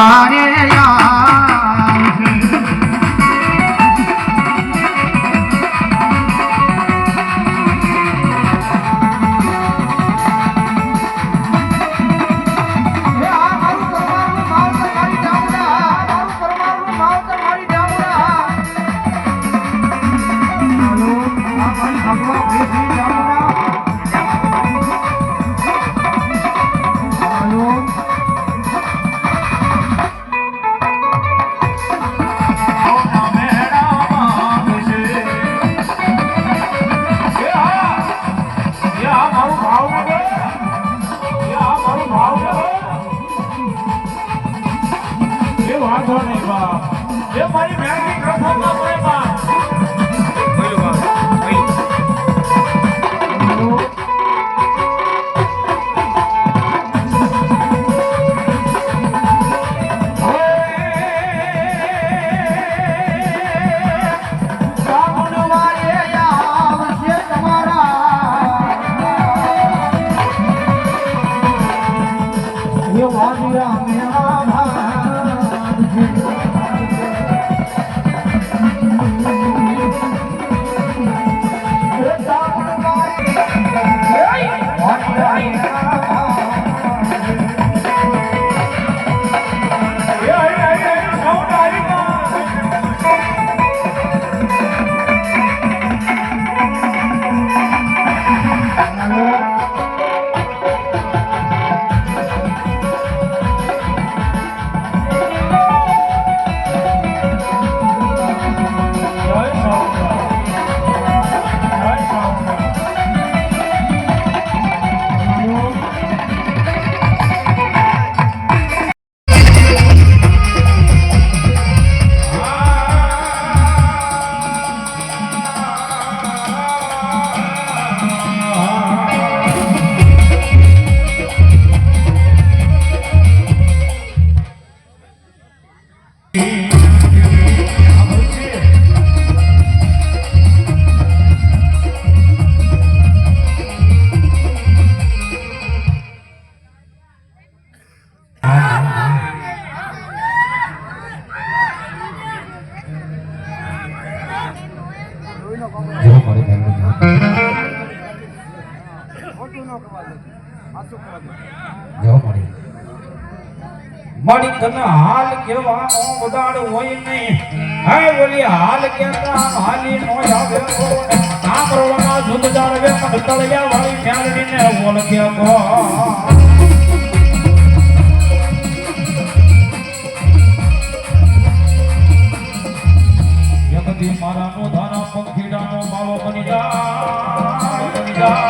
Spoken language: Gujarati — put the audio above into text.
વારે આવશે મારી તને હાલ કેવાનો બગાડ હોય નહીં હે બોલી હાલ કેતા હાલી નો આવે કોને કામ રોવાના જુદ જાળવે તળિયા વાળી મેલડીને ઓળખે કો God.